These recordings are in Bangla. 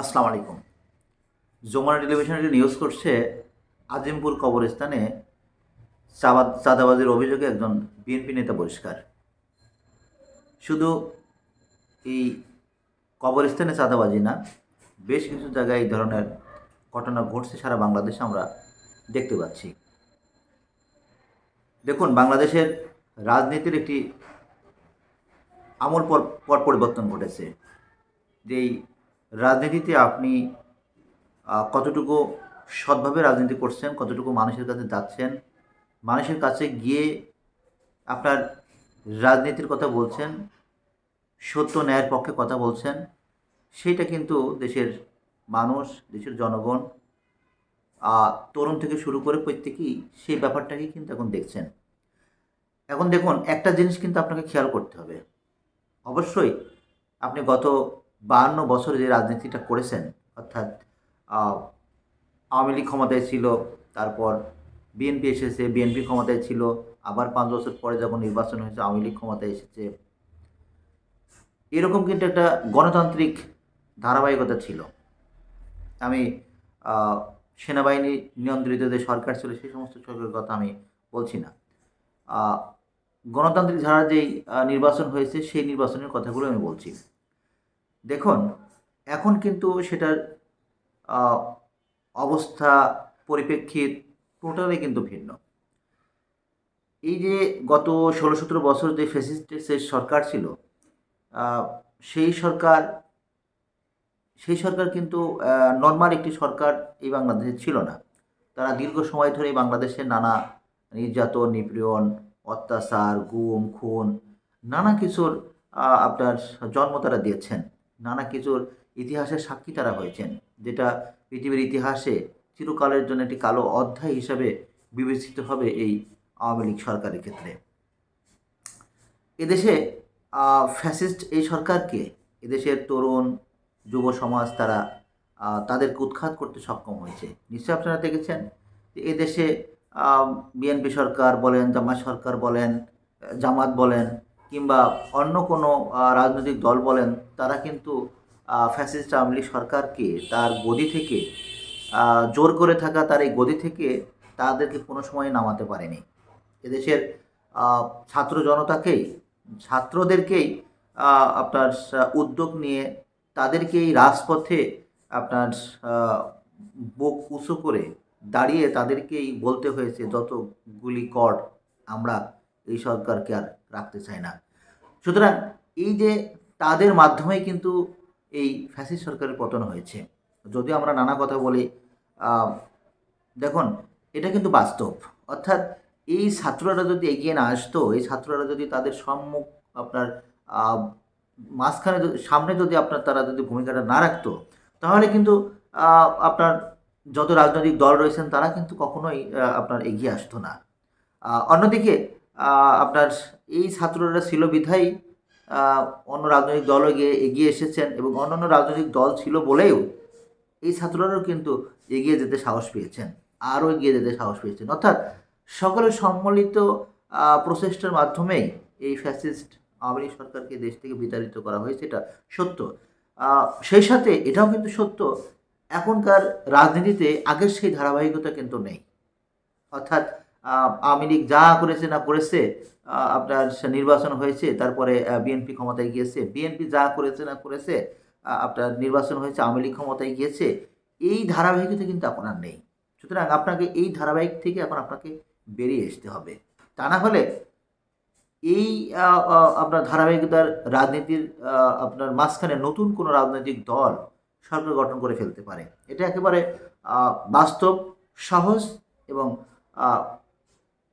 আসসালামু আলাইকুম। যমুনা টেলিভিশন একটি নিউজ করছে, আজিমপুর কবরস্থানে চাবাদ চাঁদাবাজির অভিযোগে একজন বিএনপি নেতা বহিষ্কার। শুধু এই কবরস্থানে চাঁদাবাজি না, বেশ কিছু জায়গায় এই ধরনের ঘটনা ঘটছে, সারা বাংলাদেশে আমরা দেখতে পাচ্ছি। দেখুন, বাংলাদেশের রাজনীতির একটি আমূল পর পরিবর্তন ঘটেছে। যেই রাজনীতিতে আপনি কতটুকু সৎভাবে রাজনীতি করছেন, কতটুকু মানুষের কাছে যাচ্ছেন, মানুষের কাছে গিয়ে আপনার রাজনীতির কথা বলছেন, সত্য ন্যায়ের পক্ষে কথা বলছেন, সেটা কিন্তু দেশের মানুষ, দেশের জনগণ তরুণ থেকে শুরু করে প্রত্যেকেই সেই ব্যাপারটাকেই কিন্তু এখন দেখছেন। এখন দেখুন, একটা জিনিস কিন্তু আপনাকে খেয়াল করতে হবে। অবশ্যই আপনি গত বাহান্ন বছর যে রাজনীতিটা করেছেন, অর্থাৎ আওয়ামী লীগ ক্ষমতায় ছিল, তারপর বিএনপি এসেছে বিএনপি ক্ষমতায় ছিল, আবার পাঁচ বছর পরে যখন নির্বাচন হয়েছে, আওয়ামী লীগ ক্ষমতায় এসেছে। এরকম কিন্তু একটা গণতান্ত্রিক ধারাবাহিকতা ছিল। আমি সেনাবাহিনী নিয়ন্ত্রিত যে সরকার ছিল, সেই সমস্ত সরকারের কথা আমি বলছি না। গণতান্ত্রিক ধারা যেই নির্বাচন হয়েছে, সেই নির্বাচনের কথাগুলো আমি বলছি। দেখুন, এখন কিন্তু সেটার অবস্থা পরিপ্রেক্ষিত টোটালি কিন্তু ভিন্ন। এই যে গত ষোলো সতেরো বছর যে ফেসিস্টের সরকার ছিল সেই সরকার সেই সরকার কিন্তু নর্মাল একটি সরকার এই বাংলাদেশে ছিল না। তারা দীর্ঘ সময় ধরে বাংলাদেশে নানা নির্যাতন, নিপীড়ন, অত্যাচার, গুম, খুন, নানা কিছুর আপনার জন্ম তারা দিয়েছেন। নানা কিছুর ইতিহাসের সাক্ষী তারা হয়েছেন, যেটা পৃথিবীর ইতিহাসে চিরকালের জন্য একটি কালো অধ্যায় হিসাবে বিবেচিত হবে এই আওয়ামী লীগ সরকারের ক্ষেত্রে। এদেশে ফ্যাসিস্ট এই সরকারকে এদেশের তরুণ, যুব সমাজ তারা তাদেরকে উৎখাত করতে সক্ষম হয়েছে। নিশ্চয়ই আপনারা দেখেছেন এদেশে বিএনপি সরকার বলেন জামাত সরকার বলেন, জামাত বলেন কিংবা অন্য কোনো রাজনৈতিক দল বলেন, তারা কিন্তু ফ্যাসিস্ট আওয়ামী লীগ সরকারকে তার গদি থেকে জোর করে থাকা তার এই গদি থেকে তাদেরকে কোনো সময় নামাতে পারেনি। এদেশের ছাত্র জনতাকেই, ছাত্রদেরকেই আপনার উদ্যোগ নিয়ে তাদেরকেই রাজপথে আপনার বুক উঁচু করে দাঁড়িয়ে তাদেরকেই বলতে হয়েছে যত গুলি কর আমরা এই সরকারকে আর রাখতে চায় না। সুতরাং এই যে তাদের মাধ্যমেই কিন্তু এই ফ্যাসিস্ট সরকারের পতন হয়েছে। যদিও আমরা নানা কথা বলি দেখুন, এটা কিন্তু বাস্তব। অর্থাৎ এই ছাত্ররা যদি এগিয়ে না আসতো, এই ছাত্ররা যদি তাদের সম্মুখ আপনার মাঝখানে সামনে যদি আপনার, তারা যদি ভূমিকাটা না রাখতো, তাহলে কিন্তু আপনার যত রাজনৈতিক দল রয়েছেন, তারা কিন্তু কখনোই আপনার এগিয়ে আসতো না। অন্যদিকে আপনার এই ছাত্ররা ছিল বিধায়ী অন্য রাজনৈতিক দল গিয়ে এগিয়ে এসেছেন এবং অন্যান্য রাজনৈতিক দল ছিল বলেও এই ছাত্ররাও কিন্তু এগিয়ে যেতে সাহস পেয়েছেন, আরও এগিয়ে যেতে সাহস পেয়েছেন। অর্থাৎ সকলের সম্মিলিত প্রচেষ্টার মাধ্যমেই এই ফ্যাসিস্ট আওয়ামী সরকারকে দেশ থেকে বিতাড়িত করা হয়েছে, এটা সত্য। সেই সাথে এটাও কিন্তু সত্য, এখনকার রাজনীতিতে আগের সেই ধারাবাহিকতা কিন্তু নেই। অর্থাৎ আওয়ামী লীগ যা করেছে না করেছে আপনার নির্বাচন হয়েছে, তারপরে বিএনপি ক্ষমতায় গিয়েছে, বিএনপি যা করেছে না করেছে আপনার নির্বাচন হয়েছে, আওয়ামী লীগ ক্ষমতায় গিয়েছে, এই ধারাবাহিকতা কিন্তু আর নেই। সুতরাং আপনাকে এই ধারাবাহিক থেকে এখন আপনাকে বেরিয়ে আসতে হবে। তা না হলে এই আপনার ধারাবাহিকতার রাজনীতির আপনার মাঝখানে নতুন কোনো রাজনৈতিক দল সরকার গঠন করে ফেলতে পারে। এটা একেবারে বাস্তব, সহজ এবং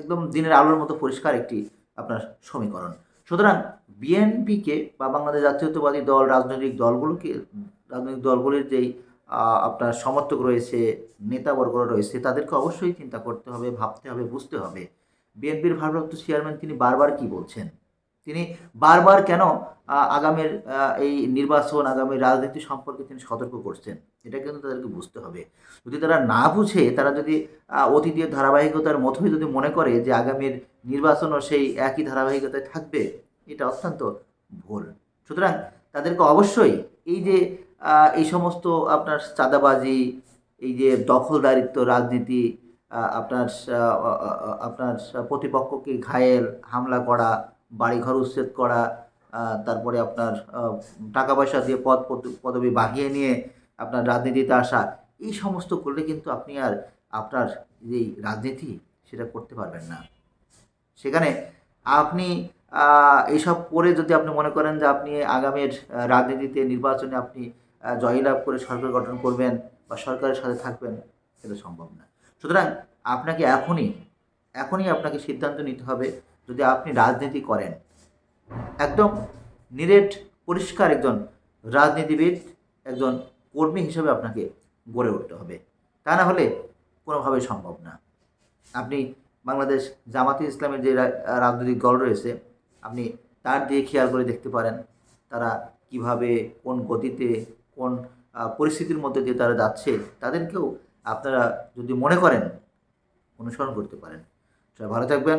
একদম দিনের আলোর মতো পরিষ্কার একটি আপনার সমীকরণ। সুতরাং বিএনপিকে বা বাংলাদেশ জাতীয়তাবাদী দল, রাজনৈতিক দলগুলোকে, রাজনৈতিক দলগুলির যেই আপনার সমর্থক রয়েছে নেতাবর্গ রয়েছে, তাদেরকে অবশ্যই চিন্তা করতে হবে, ভাবতে হবে, বুঝতে হবে। বিএনপির ভারপ্রাপ্ত চেয়ারম্যান তিনি বারবার কি বলছেন? তিনি বারবার কেন আগামীর এই নির্বাচন আগামী রাজনীতি সম্পর্কে তিনি সতর্ক করছেন, এটা কিন্তু তাদেরকে বুঝতে হবে। যদি তারা না বুঝে, তারা যদি অতীতের ধারাবাহিকতার মতোই যদি মনে করে যে আগামীর নির্বাচনও সেই একই ধারাবাহিকতায় থাকবে, এটা অত্যন্ত ভুল। সুতরাং তাদেরকে অবশ্যই এই যে এই সমস্ত আপনার চাঁদাবাজি, এই যে দখলদারিত্ব রাজনীতি আপনার আপনার প্রতিপক্ষকে ঘায়েল, হামলা করা বাড়িঘর উচ্ছেদ করা তারপরে আপনার টাকা পয়সা দিয়ে পদ, পদ- পদবি বাগিয়ে নিয়ে আপনার রাজনীতিতে আসা, এই সমস্ত করলে কিন্তু আপনি আর আপনার যেই রাজনীতি সেটা করতে পারবেন না। সেখানে আপনি এইসব করে যদি আপনি মনে করেন যে আপনি আগামীর রাজনীতিতে নির্বাচনে আপনি জয়লাভ করে সরকার গঠন করবেন বা সরকারের সাথে থাকবেন, সেটা সম্ভব না। সুতরাং আপনাকে এখনই এখনই আপনাকে সিদ্ধান্ত নিতে হবে যদি আপনি রাজনীতি করেন। একদম নিরেট, পরিষ্কার একজন রাজনীতিবিদ, একজন কর্মী হিসেবে আপনাকে গড়ে উঠতে হবে। তা না হলে কোনোভাবেই সম্ভব না। আপনি বাংলাদেশ জামাতে ইসলামের যে রাজনৈতিক দল রয়েছে, আপনি তার দিয়ে খেয়াল করে দেখতে পারেন, তারা কীভাবে, কোন গতিতে, কোন পরিস্থিতির মধ্যে দিয়ে তারা যাচ্ছে, তাদেরকেও আপনারা যদি মনে করেন, অনুসরণ করতে পারেন। সবাই ভালো থাকবেন।